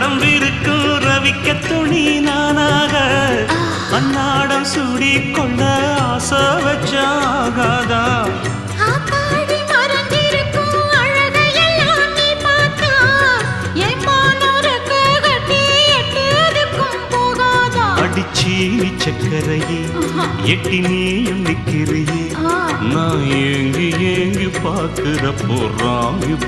ராசாத்தி உடம்பிருக்கும் ரவிக்க துணி நானாக. அன்னாடம் சூடி கொள்ள ஆசை வச்சாகாதா? அடிச்சி சக்கரையே எட்டி நீயும் நிக்கிறியே. நான் ஏங்கி ஏங்கி பார்க்கிற போறாங்க